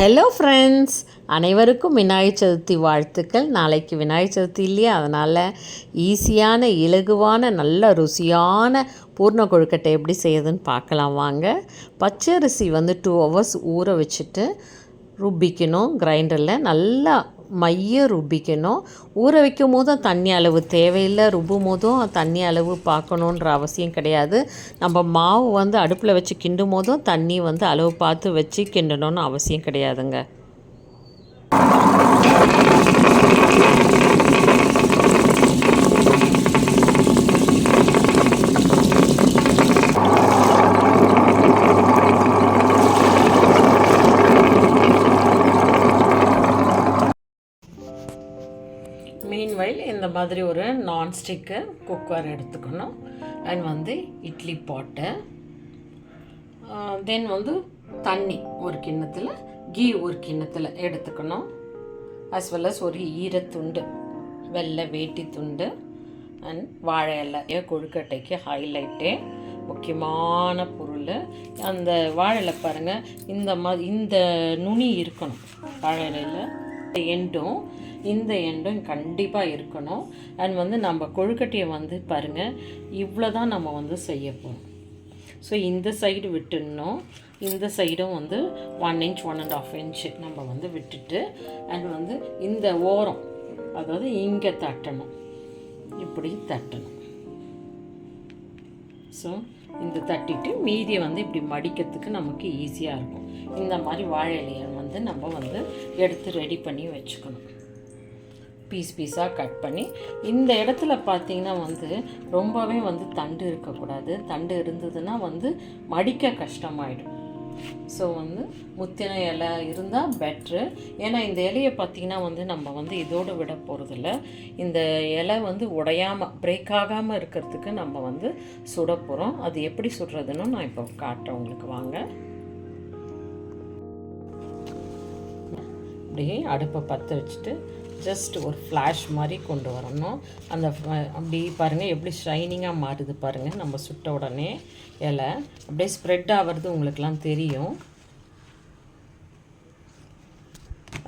Hello friends அனைவருக்கும் விநாயகர் சதுர்த்தி வாழ்த்துக்கள். நாளைக்கு விநாயகர் சதுர்த்தி இல்லையா? அதனால் ஈஸியான இலகுவான நல்ல ருசியான பூர்ண கொழுக்கட்டை எப்படி செய்யுதுன்னு பார்க்கலாம் வாங்க. பச்சரிசி வந்து டூ ஹவர்ஸ் ஊற வச்சுட்டு ருப்பிக்கணும் கிரைண்டரில் நல்லா மைய ருப்பிக்கணும் ஊற வைக்கும் போதும் தண்ணி அளவு தேவையில்லை ருப்பும் போதும் தண்ணி அளவு பார்க்கணுன்ற அவசியம் கிடையாது. நம்ம மாவு வந்து அடுப்பில் வச்சு கிண்டும் போதும் தண்ணி வந்து அளவு பார்த்து வச்சு கிண்டணும்னு அவசியம் கிடையாதுங்க. மாதிரி ஒரு நான்ஸ்டிக்கு குக்கர் எடுத்துக்கணும். அண்ட் வந்து இட்லி பாட்டு தென் வந்து தண்ணி ஒரு கிண்ணத்தில் கீ ஒரு கிண்ணத்தில் எடுத்துக்கணும். அஸ் வெல் அஸ் ஒரு ஈரத்துண்டு வெள்ளை வேட்டி துண்டு அண்ட் வாழை இலை கொழுக்கட்டைக்கு ஹைலைட்டே முக்கியமான பொருள். அந்த வாழை பாருங்கள் இந்த மாதிரி இந்த நுனி இருக்கணும். வாழை இலையில் எண்டும் இந்த எண்டும் கண்டிப்பாக இருக்கணும். அண்ட் வந்து நம்ம கொழுக்கட்டையை வந்து பாருங்கள் இவ்வளோ தான் நம்ம வந்து செய்ய போகிறோம் ஸோ இந்த சைடு விட்டுடணும். இந்த சைடும் வந்து one inch one and half inch நம்ம வந்து விட்டுட்டு அண்ட் வந்து இந்த ஓரம் அதாவது இங்கே தட்டணும். இப்படி தட்டணும். ஸோ இந்த தட்டிட்டு மீதியை வந்து இப்படி மடிக்கிறதுக்கு நமக்கு ஈஸியாக இருக்கும். இந்த மாதிரி வாழை இலையை வந்து நம்ம வந்து எடுத்து ரெடி பண்ணி வச்சுக்கணும். பீஸ் பீஸாக கட் பண்ணி இந்த இடத்துல பார்த்தீங்கன்னா வந்து ரொம்பவே வந்து தண்டு இருக்கக்கூடாது. தண்டு இருந்ததுன்னா வந்து மடிக்க கஷ்டமாயிடும். ஸோ வந்து முத்தின இலை இருந்தால் பெட்ரு ஏன்னா இந்த இலையை பார்த்திங்கன்னா வந்து நம்ம வந்து இதோடு விட போகிறதில்ல இந்த இலை வந்து உடையாமல் பிரேக் ஆகாமல் இருக்கிறதுக்கு நம்ம வந்து சுட போகிறோம் அது எப்படி சுடுறதுன்னு நான் இப்போ காட்டுறேன் உங்களுக்கு. வாங்க. அப்படியே அடுப்பை பற்ற வச்சுட்டு ஜஸ்ட் ஒரு ஃப்ளாஷ் மாதிரி கொண்டு வரணும். அந்த அப்படி பாருங்கள் எப்படி ஷைனிங்காக மாறுது பாருங்கள் நம்ம சுட்ட உடனே இலை அப்படியே ஸ்ப்ரெட் ஆகிறது உங்களுக்கெல்லாம் தெரியும்.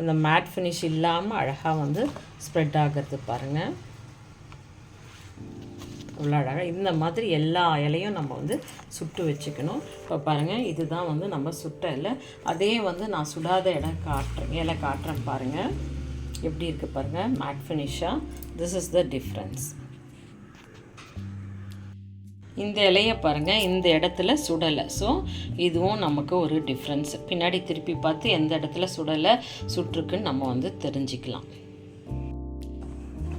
அந்த மேட் ஃபினிஷ் இல்லாமல் அழகாக வந்து ஸ்ப்ரெட் ஆகிறது பாருங்கள் அவ்வளோ அழகாக இந்த மாதிரி எல்லா இலையும் நம்ம வந்து சுட்டு வச்சுக்கணும். இப்போ பாருங்கள் இதுதான் வந்து நம்ம சுட்ட இலை. அதே வந்து நான் சுடாத இடம் காட்டுறேன். இலை காட்டுறேன் பாருங்கள் எப்படி இருக்குது பாருங்கள் மேட் ஃபினிஷாக திஸ் இஸ் த டிஃப்ரென்ஸ் இந்த இலையை பாருங்கள் இந்த இடத்துல சுடலை. ஸோ இதுவும் நமக்கு ஒரு டிஃப்ரென்ஸ் பின்னாடி திருப்பி பார்த்து எந்த இடத்துல சுடலை சுற்றுக்குன்னு நம்ம வந்து தெரிஞ்சுக்கலாம்.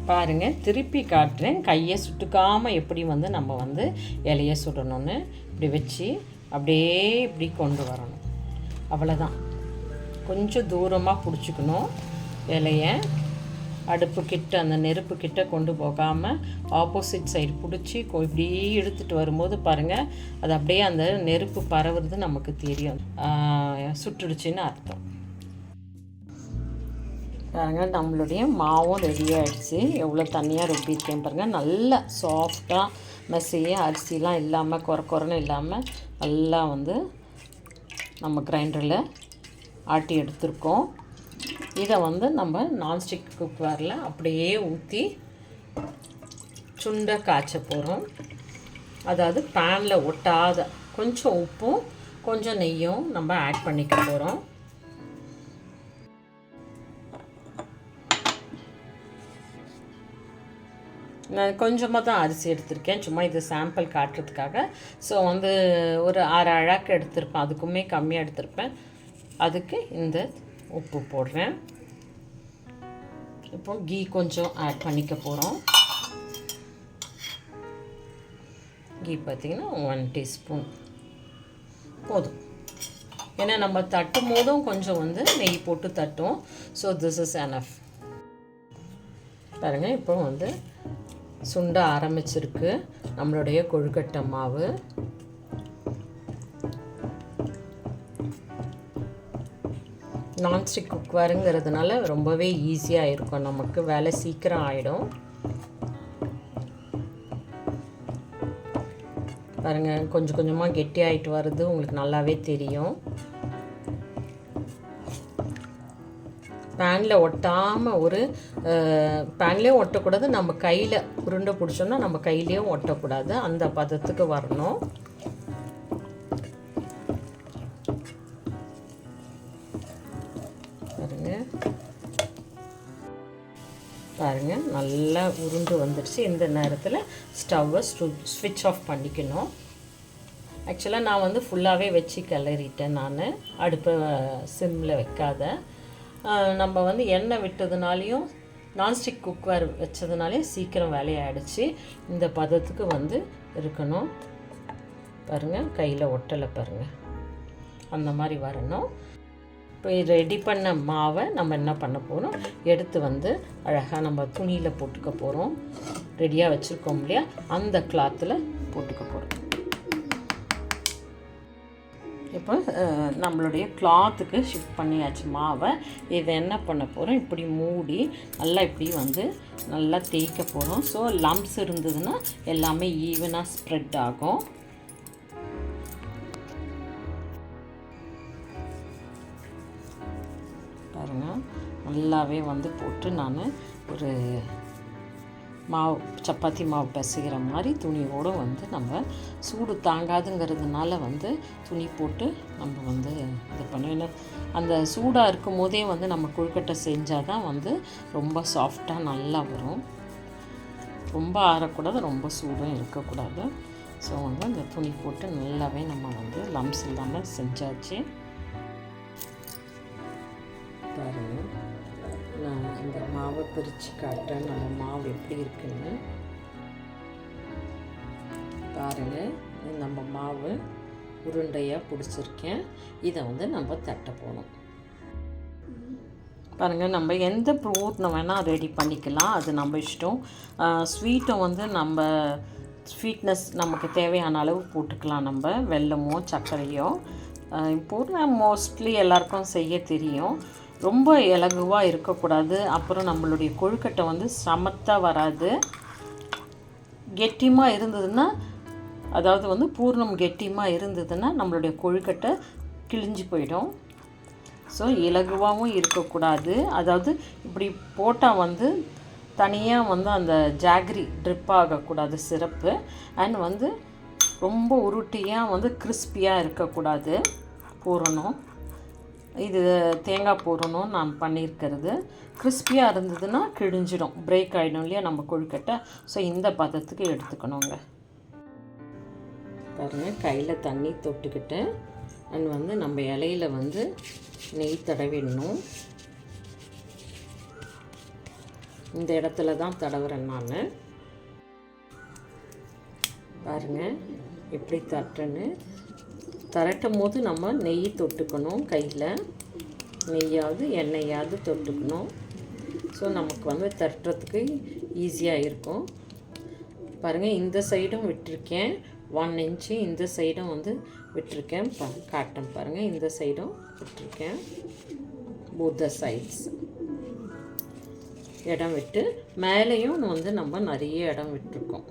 பாருங்கள் திருப்பி காட்டுறேன். கையை சுட்டுக்காமல் எப்படி வந்து நம்ம வந்து இலையை சுடணும்னு இப்படி வச்சு அப்படியே இப்படி கொண்டு வரணும். அவ்வளோதான் கொஞ்சம் தூரமாக பிடிச்சிக்கணும். இலையை அடுப்பு கிட்ட அந்த நெருப்பு கிட்ட கொண்டு போகாமல் ஆப்போசிட் சைடு பிடிச்சி இப்படி இழுத்துட்டு வரும்போது பாருங்கள் அது அப்படியே அந்த நெருப்பு பரவுறது நமக்கு தெரியும். சுட்டுடுச்சின்னு அர்த்தம். பாருங்கள் நம்மளுடைய மாவும் ரெடி ஆகிடுச்சு எவ்வளோ தண்ணியாக ரொப்பியிருக்கேன் பாருங்கள் நல்லா சாஃப்டாக மெஸ்ஸையே அரிசிலாம் இல்லாமல் குறை குறைன்னு இல்லாமல் நல்லா வந்து நம்ம கிரைண்டரில் ஆட்டி எடுத்திருக்கோம். இதை வந்து நம்ம நான்ஸ்டிக் குக்கரில் அப்படியே ஊற்றி சுண்டை காய்ச்ச போகிறோம் அதாவது பேனில் ஒட்டாத கொஞ்சம் உப்பும் கொஞ்சம் நெய்யும் நம்ம ஆட் பண்ணிக்க போகிறோம் நான் கொஞ்சமாக தான் அரிசி எடுத்திருக்கேன். சும்மா இது சாம்பிள் காட்டுறதுக்காக. ஸோ வந்து ஒரு ஆறு அழாக்கு எடுத்திருப்பேன். அதுக்குமே கம்மியாக எடுத்திருப்பேன். அதுக்கு இந்த உப்பு போடுறேன். இப்போ கீ கொஞ்சம் ஆட் பண்ணிக்க போகிறோம் கீ பார்த்திங்கன்னா ஒன் டீஸ்பூன் போதும். ஏன்னா நம்ம தட்டும் போதும் கொஞ்சம் வந்து நெய் போட்டு தட்டும். ஸோ திஸ் இஸ் அனஃப் பாருங்கள் இப்போ வந்து சுண்ட ஆரம்பிச்சிருக்கு. நம்மளுடைய கொழுக்கட்டை மாவு. நான்ஸ்டிக் குக்வேருங்கிறதுனால ரொம்பவே ஈஸியாக இருக்கும் நமக்கு வேலை சீக்கிரம் ஆகிடும் பாருங்கள் கொஞ்சம் கொஞ்சமாக கெட்டி ஆகிட்டு உங்களுக்கு நல்லாவே தெரியும். பேனில் ஒட்டாமல் ஒரு பேன்லேயும் ஒட்டக்கூடாது. நம்ம கையில் உருண்டை பிடிச்சோன்னா நம்ம கையிலையும் ஒட்டக்கூடாது. அந்த பதத்துக்கு வரணும். பாருங்க. பாருங்க நல்லா உருண்டு வந்துடுச்சு. இந்த நேரத்தில் ஸ்டவ்வை ஸ்விட்ச் ஆஃப் பண்ணிக்கணும். ஆக்சுவலாக நான் வந்து ஃபுல்லாகவே வச்சு கிளறிட்டேன் நான். அடுப்பை சிம்மில் வைக்காத. நம்ம வந்து எண்ணெய் விட்டதுனாலையும் நான்ஸ்டிக் குக்கர் வச்சதுனாலே சீக்கிரம் வேலையாயிடுச்சு. இந்த பதத்துக்கு வந்து இருக்கணும். பாருங்கள் கையில் ஒட்டலை பாருங்கள் அந்த மாதிரி வரணும். இப்போ ரெடி பண்ண மாவை நம்ம என்ன பண்ண போகிறோம் எடுத்து வந்து அழகாக நம்ம துணியில் போட்டுக்க போகிறோம் ரெடியாக வச்சுருக்கோம் இல்லையா? அந்த கிளாத்தில் போட்டுக்க போகிறோம் இப்போ நம்மளுடைய கிளாத்துக்கு ஷிஃப்ட் பண்ணியாச்சு மாவை. இதை என்ன பண்ண போகிறோம் இப்படி மூடி நல்லா இப்படி வந்து நல்லா தேய்க்க போகிறோம் ஸோ லம்ப்ஸ் இருந்ததுன்னா எல்லாமே ஈவனாக ஸ்ப்ரெட் ஆகும். பாருங்கள் நல்லாவே வந்து போட்டு நான் ஒரு மாவு சப்பாத்தி மாவு பிசைகிற மாதிரி துணியோடு வந்து நம்ம சூடு தாங்காதுங்கிறதுனால வந்து துணி போட்டு நம்ம வந்து இது பண்ணுவோம் அந்த சூடாக இருக்கும் போதே வந்து நம்ம கொழுக்கட்டை செஞ்சால் தான் வந்து ரொம்ப சாஃப்டாக நல்லா வரும். ரொம்ப ஆறக்கூடாது ரொம்ப சூடும் இருக்கக்கூடாது. ஸோ வந்து அந்த துணி போட்டு நல்லாவே நம்ம வந்து லம்ஸ் இல்லாமல் செஞ்சாச்சு. பாருங்க. நான் இந்த மாவை பிரித்து காட்டுறேன். நம்ம மாவு எப்படி இருக்குன்னு. பாருங்க. நம்ம மாவு உருண்டையாக பிடிச்சிருக்கேன். இதை வந்து நம்ம தட்ட போகணும் பாருங்கள் நம்ம எந்த பூர்ணம் வேணால் ரெடி பண்ணிக்கலாம். அது நம்ம இஷ்டம். ஸ்வீட்டும் வந்து நம்ம ஸ்வீட்னஸ் நமக்கு தேவையான அளவு போட்டுக்கலாம் நம்ம. வெல்லமோ சர்க்கரையோ. இப்போது மோஸ்ட்லி எல்லாருக்கும் செய்ய தெரியும். ரொம்ப இலகுவாக இருக்கக்கூடாது. அப்புறம் நம்மளுடைய கொழுக்கட்டை வந்து சமத்தாக வராது. கெட்டியமாக இருந்ததுன்னா அதாவது வந்து பூர்ணம் கெட்டியமாக இருந்ததுன்னா நம்மளுடைய கொழுக்கட்டை கிழிஞ்சு போயிடும். ஸோ இலகுவாகவும் இருக்கக்கூடாது. அதாவது இப்படி போட்டால் வந்து தனியாக வந்து அந்த ஜாகரி ட்ரிப் ஆகக்கூடாது சிறப்பு அண்ட் வந்து ரொம்ப உருட்டியாக வந்து கிறிஸ்பியாக இருக்கக்கூடாது. பூரணம். இது தேங்காய் போடணும் நான் பண்ணியிருக்கிறது. கிறிஸ்பியாக இருந்ததுன்னா கிழிஞ்சிடும். பிரேக் ஆகிடும் இல்லையா நம்ம கொழுக்கட்டை. ஸோ இந்த பதத்துக்கு எடுத்துக்கணுங்க. பாருங்கள் கையில் தண்ணி தொட்டுக்கிட்டு அண்ட் வந்து நம்ம இலையில வந்து நெய் தடவிடணும். இந்த இடத்துல தான் தடவுறேன் நான். பாருங்கள் எப்படி தட்டுறேன்னு தரட்டும் போது நம்ம நெய் தொட்டுக்கணும் கையில். நெய்யாவது எண்ணெயாவது தொட்டுக்கணும். ஸோ நமக்கு வந்து தட்டுறதுக்கு ஈஸியாக இருக்கும். பாருங்கள் இந்த சைடும் விட்டிருக்கேன். ஒன் இன்ச்சு இந்த சைடும் வந்து விட்டுருக்கேன். பா காட்டன் பாருங்கள் இந்த சைடும் விட்டுருக்கேன். Both சைட்ஸ் இடம் விட்டு மேலேயும் வந்து நம்ம நிறைய இடம் விட்டுருக்கோம்.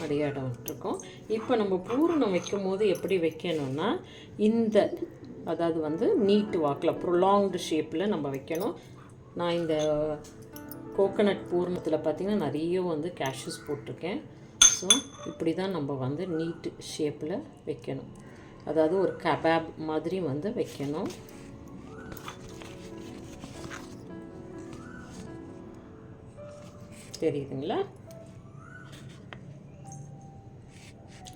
நிறைய விட்டுருக்கோம் இப்போ நம்ம பூரணம் வைக்கும் போது எப்படி வைக்கணும்னா இந்த அதாவது வந்து நீட்டு வாக்கில் ப்ரொலாங்டு ஷேப்பில் நம்ம வைக்கணும். நான் இந்த கோகனட் பூர்ணத்தில் பார்த்திங்கன்னா நிறைய வந்து கேஷ்யூஸ் போட்டிருக்கேன். ஸோ இப்படி தான் நம்ம வந்து நீட்டு ஷேப்பில் வைக்கணும். அதாவது ஒரு கபாப் மாதிரி வந்து வைக்கணும். தெரியுதுங்களா?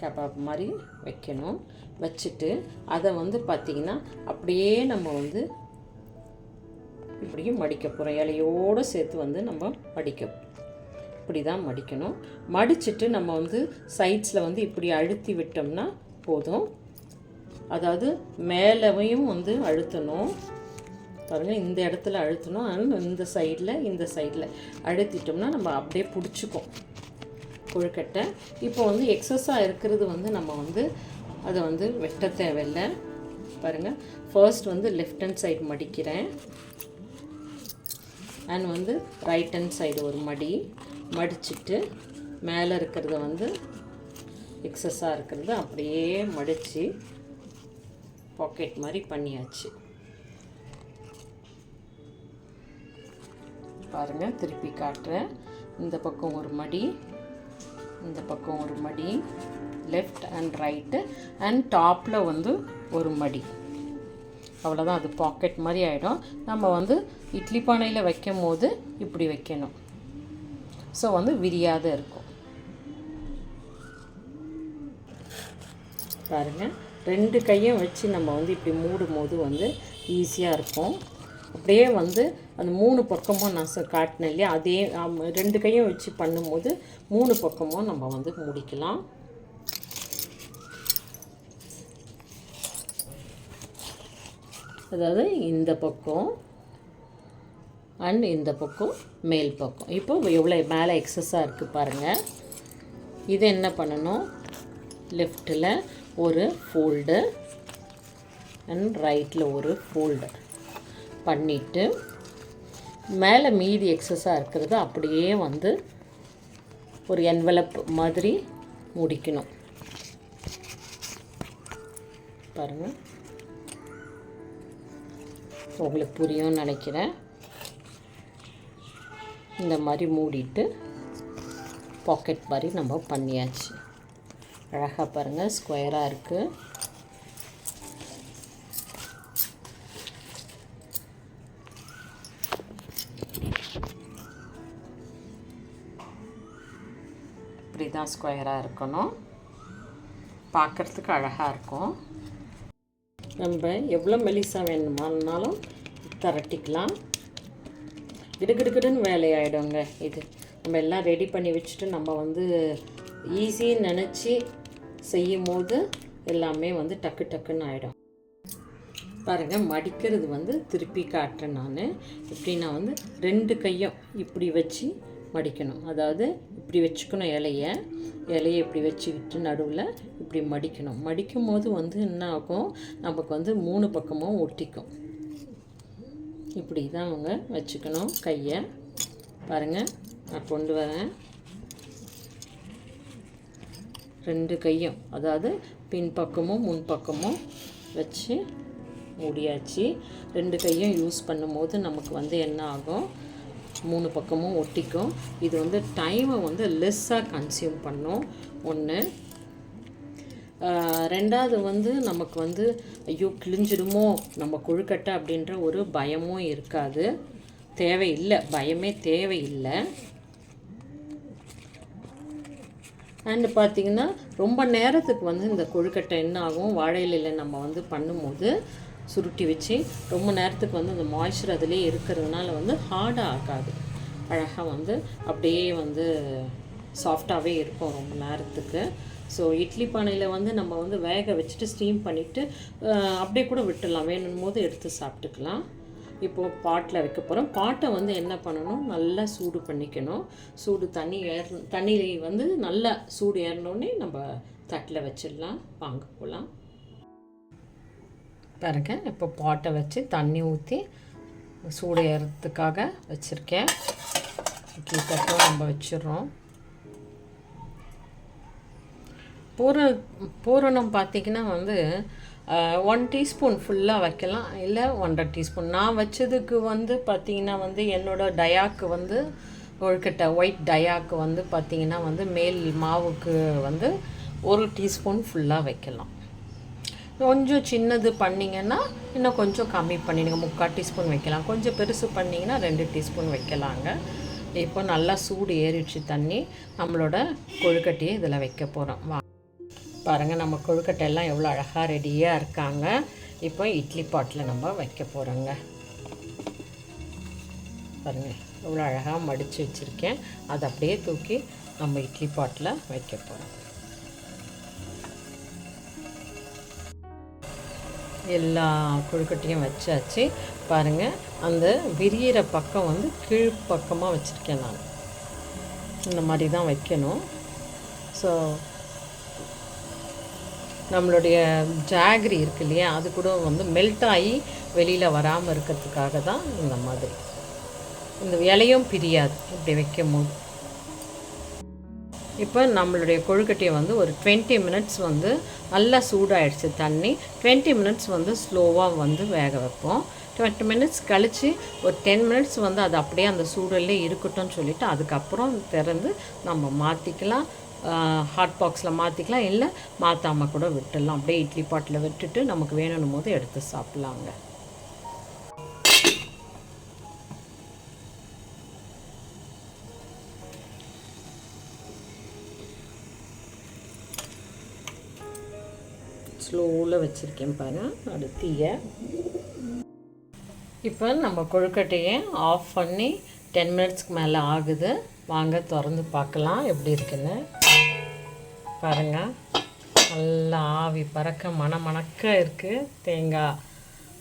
கபாப் மாதிரி வைக்கணும். வச்சுட்டு அதை வந்து பார்த்திங்கன்னா அப்படியே நம்ம வந்து இப்படியும் மடிக்க போகிறோம் இலையோடு சேர்த்து வந்து நம்ம மடிக்க இப்படி தான் மடிக்கணும். மடிச்சிட்டு நம்ம வந்து சைட்ஸில் வந்து இப்படி அழுத்தி விட்டோம்னா போதும். அதாவது மேலவையும் வந்து அழுத்தணும். பாருங்கள் இந்த இடத்துல அழுத்தணும். and இந்த சைடில் இந்த சைடில் அழுத்திட்டோம்னா நம்ம அப்படியே பிடிச்சிக்கும். கொழுக்கட்டை. இப்போ வந்து எக்ஸஸாக இருக்கிறது வந்து நம்ம வந்து அதை வந்து வெட்ட தேவையில்லை. பாருங்கள் ஃபர்ஸ்ட் வந்து லெஃப்ட் ஹேண்ட் சைடு மடிக்கிறேன். அண்ட் வந்து ரைட் ஹேண்ட் சைடு ஒரு மடி. மடிச்சுட்டு மேலே இருக்கிறத வந்து எக்ஸஸாக இருக்கிறத அப்படியே மடித்து பாக்கெட் மாதிரி பண்ணியாச்சு. பாருங்கள் திருப்பி காட்டுறேன். இந்த பக்கம் ஒரு மடி. இந்த பக்கம் ஒரு மடி லெஃப்ட் அண்ட் ரைட்டு அண்ட் டாப்பில் வந்து ஒரு மடி. அவ்வளோதான் அது பாக்கெட் மாதிரி ஆகிடும் நம்ம வந்து இட்லி பானையில் வைக்கும் போது இப்படி வைக்கணும். ஸோ வந்து விரியாத இருக்கும். பாருங்கள் ரெண்டு கையும் வச்சு நம்ம வந்து இப்படி மூடும் போது வந்து ஈஸியாக இருக்கும். அப்படியே வந்து அந்த மூணு பக்கமும் நான் காட்டினேன் இல்லையா? அதே ரெண்டு கையும் வச்சு பண்ணும்போது மூணு பக்கமும் நம்ம வந்து முடிக்கலாம். அதாவது இந்த பக்கம் அண்ட் இந்த பக்கம் மேல் பக்கம். இப்போ எவ்வளோ மேலே எக்ஸஸாக இருக்குது பாருங்கள் இது என்ன பண்ணணும்? லெஃப்ட்டில் ஒரு ஃபோல்டு அண்ட் ரைட்டில் ஒரு ஃபோல்டு பண்ணிவிட்டு மேலே மீதி எக்ஸஸாக இருக்கிறது அப்படியே வந்து ஒரு என்வலப் மாதிரி முடிக்கணும். பாருங்கள் உங்களுக்கு புரியும்னு நினைக்கிறேன். இந்த மாதிரி மூடிட்டு பாக்கெட் மாதிரி நம்ம பண்ணியாச்சு. அழகாக பாருங்கள் ஸ்கொயராக இருக்குது இப்படி தான் ஸ்கொயராக இருக்கணும். பார்க்குறதுக்கு அழகாக இருக்கும். நம்ம எவ்வளோ மெலிசாக வேணுமானாலும் திரட்டிக்கலாம். கிடுகிடுகிடுன்னு வேலையாயிடுங்க இது. நம்ம எல்லாம் ரெடி பண்ணி வச்சுட்டு நம்ம வந்து ஈஸின்னு நினச்சி செய்யும் போது எல்லாமே வந்து டக்கு டக்குன்னு ஆகிடும் பாருங்கள் மடிக்கிறது வந்து திருப்பி காட்டுறேன் நான். இப்படி நான் வந்து ரெண்டு கையும் இப்படி வச்சு மடிக்கணும். அதாவது இப்படி வச்சுக்கணும் இலையை. இலையை இப்படி வச்சுக்கிட்டு நடுவில் இப்படி மடிக்கணும். மடிக்கும் போது வந்து என்ன ஆகும் நமக்கு வந்து மூணு பக்கமும் ஒட்டிக்கும். இப்படி தான் அவங்க வச்சுக்கணும் கையை. பாருங்கள் நான் கொண்டு வரேன். ரெண்டு கையும் அதாவது பின் பக்கமும் முன் பக்கமும் வச்சு முடியாச்சு. ரெண்டு கையும் யூஸ் பண்ணும்போது நமக்கு வந்து என்ன ஆகும் மூணு பக்கமும் ஒட்டிக்கும். இது வந்து டைமை வந்து லெஸ்ஸாக கன்சியூம் பண்ணும். ஒன்று ரெண்டாவது வந்து நமக்கு வந்து ஐயோ கிழிஞ்சிடுமோ நம்ம கொழுக்கட்டை அப்படின்ற ஒரு பயமும் இருக்காது. தேவையில்லை. பயமே தேவையில்லை. அண்டு பார்த்திங்கன்னா ரொம்ப நேரத்துக்கு வந்து இந்த கொழுக்கட்டை என்ன ஆகும் வாழை இலையில் நம்ம வந்து பண்ணும்போது சுருட்டி வச்சு ரொம்ப நேரத்துக்கு வந்து அந்த மாய்ஸ்சர் அதிலே இருக்கிறதுனால வந்து ஹார்டாக ஆகாது. அழகாக வந்து அப்படியே வந்து சாஃப்டாகவே இருக்கும் ரொம்ப நேரத்துக்கு. ஸோ இட்லி பானையில் வந்து நம்ம வந்து வேக வச்சுட்டு ஸ்டீம் பண்ணிவிட்டு அப்படியே கூட விட்டுடலாம். வேணும் போது எடுத்து சாப்பிட்டுக்கலாம். இப்போது பாட்டில் வைக்க போகிறோம் பாட்டை வந்து என்ன பண்ணணும்? நல்லா சூடு பண்ணிக்கணும். சூடு தண்ணி ஏற தண்ணி வந்து நல்லா சூடு ஏறினோடனே நம்ம தட்டில் வச்சிடலாம். வாங்க போகலாம் பாருங்கள் இப்போ பாட்டை வச்சு தண்ணி ஊற்றி சூடு ஏறத்துக்காக வச்சுருக்கேன். கீழ்த்தட்டும் நம்ம வச்சிடுறோம். பூர பூரணம் பார்த்திங்கன்னா வந்து ஒன் டீஸ்பூன் ஃபுல்லாக வைக்கலாம். இல்லை ஒன்றரை டீஸ்பூன் நான் வச்சதுக்கு வந்து பார்த்திங்கன்னா வந்து என்னோடய டயாக்கு வந்து கொழுக்கட்டை ஒயிட் டயாக்கு வந்து பார்த்திங்கன்னா வந்து மேல் மாவுக்கு வந்து ஒரு டீஸ்பூன் ஃபுல்லாக வைக்கலாம். கொஞ்சம் சின்னது பண்ணிங்கன்னா இன்னும் கொஞ்சம் கம்மி பண்ணிடுங்க. முக்கால் டீஸ்பூன் வைக்கலாம். கொஞ்சம் பெருசு பண்ணிங்கன்னா ரெண்டு டீஸ்பூன் வைக்கலாங்க. இப்போ நல்லா சூடு ஏறிடுச்சு தண்ணி. நம்மளோட கொழுக்கட்டையை இதில் வைக்க போகிறோம் வா. பாருங்கள் நம்ம கொழுக்கட்டை எல்லாம் எவ்வளோ அழகாக ரெடியாக இருக்காங்க. இப்போ இட்லி பாட்டில் நம்ம வைக்க போகிறோங்க பாருங்கள் எவ்வளோ அழகாக மடித்து வச்சுருக்கேன். அதை அப்படியே தூக்கி நம்ம இட்லி பாட்டில் வைக்க போகிறோம் எல்லா கொழுக்கட்டையும் வச்சாச்சு. பாருங்கள் அந்த விரியிற பக்கம் வந்து கீழ் பக்கமாக வச்சுருக்கேன் நான். இந்த மாதிரி தான் வைக்கணும். ஸோ நம்மளுடைய ஜாகரி இருக்கு இல்லையா அது கூட வந்து மெல்ட் ஆகி வெளியில் வராமல் இருக்கிறதுக்காக தான் இந்த மாதிரி. இந்த இலையும் பிரியாது இப்படி வைக்கும் போது இப்போ நம்மளுடைய கொழுக்கட்டையை வந்து ஒரு டுவெண்ட்டி மினிட்ஸ் வந்து நல்லா சூடாயிடுச்சு தண்ணி. டுவெண்ட்டி மினிட்ஸ் வந்து ஸ்லோவாக வந்து வேக வைப்போம். டுவெண்ட்டி மினிட்ஸ் கழித்து ஒரு டென் மினிட்ஸ் வந்து அது அப்படியே அந்த சூடல்லே இருக்கட்டும்னு சொல்லிவிட்டு அதுக்கப்புறம் திறந்து நம்ம மாற்றிக்கலாம் ஹாட் பாக்ஸில் மாற்றிக்கலாம் இல்லை மாற்றாமல் கூட விட்டுடலாம். அப்படியே இட்லி பாட்டில் விட்டுட்டு நமக்கு வேணும் போது எடுத்து சாப்பிட்லாங்க. ஸ்லோவில் வச்சுருக்கேன் பாரு. அடுத்திய இப்போ நம்ம கொழுக்கட்டையை ஆஃப் பண்ணி டென் மினிட்ஸ்க்கு மேலே ஆகுது. வாங்க திறந்து பார்க்கலாம் எப்படி இருக்குன்னு. பாருங்கள் நல்லா ஆவி பறக்க மணமணக்க இருக்குது தேங்காய்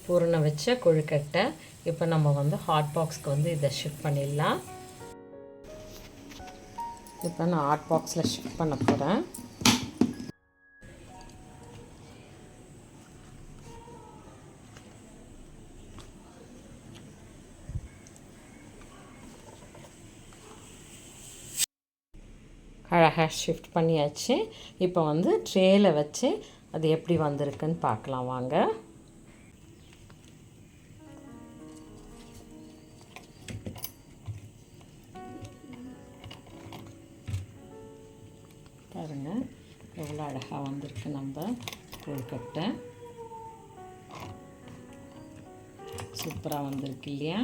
பூரணை வச்ச கொழுக்கட்டை. இப்போ நம்ம வந்து ஹாட் பாக்ஸ்க்கு வந்து இதை ஷிஃப்ட் பண்ணிடலாம். இப்போ நான் ஹாட் பாக்ஸில் ஷிஃப்ட் பண்ண போகிறேன் அழகாக ஷிஃப்ட் பண்ணியாச்சு. இப்போ வந்து ட்ரேயில் வச்சு அது எப்படி வந்திருக்குன்னு பார்க்கலாம் வாங்க. பாருங்கள் எவ்வளோ அழகாக வந்திருக்கு நம்ம கொழுக்கட்டை சூப்பராக வந்திருக்கு இல்லையா?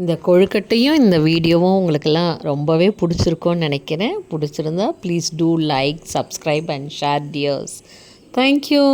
இந்த கொழுக்கட்டையும் இந்த வீடியோவும் உங்களுக்கெல்லாம் ரொம்பவே பிடிச்சிருக்கோன்னு நினைக்கிறேன். பிடிச்சிருந்தா please do like subscribe and share dears thank you